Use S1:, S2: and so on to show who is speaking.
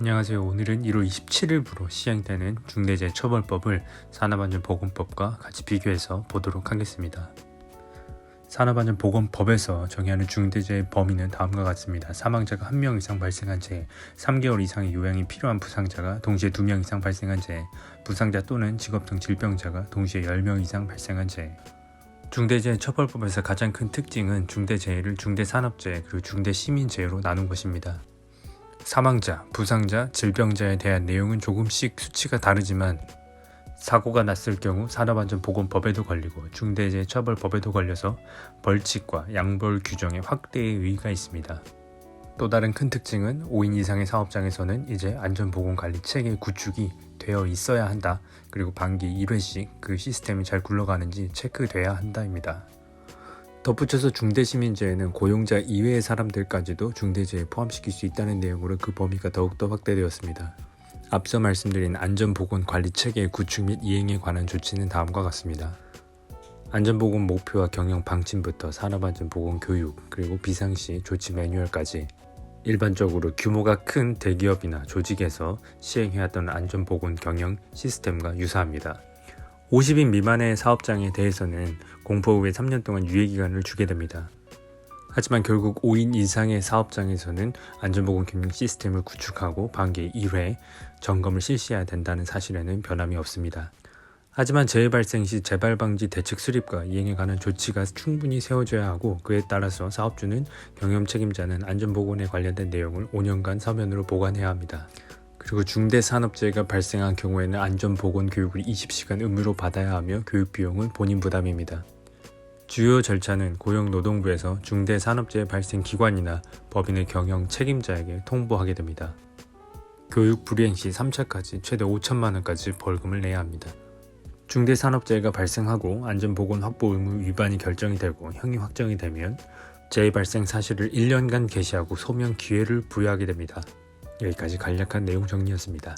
S1: 안녕하세요. 오늘은 1월 27일부로 시행되는 중대재해처벌법을 산업안전보건법과 같이 비교해서 보도록 하겠습니다. 산업안전보건법에서 정의하는 중대재해 범위는 다음과 같습니다. 사망자가 1명 이상 발생한 재해, 3개월 이상의 요양이 필요한 부상자가 동시에 2명 이상 발생한 재해, 부상자 또는 직업성 질병자가 동시에 10명 이상 발생한 재해. 중대재해처벌법에서 가장 큰 특징은 중대재해를 중대산업재해 그리고 중대시민재해로 나눈 것입니다. 사망자, 부상자, 질병자에 대한 내용은 조금씩 수치가 다르지만 사고가 났을 경우 산업안전보건법에도 걸리고 중대재해처벌법에도 걸려서 벌칙과 양벌 규정의 확대의 의의가 있습니다. 또 다른 큰 특징은 5인 이상의 사업장에서는 이제 안전보건관리 체계 구축이 되어 있어야 한다. 그리고 반기 1회씩 그 시스템이 잘 굴러가는지 체크돼야 한다입니다. 덧붙여서 중대시민재해는 고용자 이외의 사람들까지도 중대재해에 포함시킬 수 있다는 내용으로 그 범위가 더욱더 확대되었습니다. 앞서 말씀드린 안전보건관리 체계의 구축 및 이행에 관한 조치는 다음과 같습니다. 안전보건 목표와 경영 방침부터 산업안전보건 교육 그리고 비상시 조치 매뉴얼까지 일반적으로 규모가 큰 대기업이나 조직에서 시행해왔던 안전보건 경영 시스템과 유사합니다. 50인 미만의 사업장에 대해서는 공포 후에 3년 동안 유예 기간을 주게 됩니다. 하지만 결국 5인 이상의 사업장에서는 안전보건 경영 시스템을 구축하고 반기 1회 점검을 실시해야 된다는 사실에는 변함이 없습니다. 하지만 재해 발생 시 재발 방지 대책 수립과 이행에 관한 조치가 충분히 세워져야 하고 그에 따라서 사업주는 경영 책임자는 안전보건에 관련된 내용을 5년간 서면으로 보관해야 합니다. 그리고 중대 산업재해가 발생한 경우에는 안전보건 교육을 20시간 의무로 받아야 하며 교육 비용은 본인 부담입니다. 주요 절차는 고용노동부에서 중대산업재해 발생 기관이나 법인의 경영 책임자에게 통보하게 됩니다. 교육 불이행 시 3차까지 최대 5천만 원까지 벌금을 내야 합니다. 중대산업재해가 발생하고 안전보건 확보 의무 위반이 결정이 되고 형이 확정이 되면 재해 발생 사실을 1년간 게시하고 소명 기회를 부여하게 됩니다. 여기까지 간략한 내용 정리였습니다.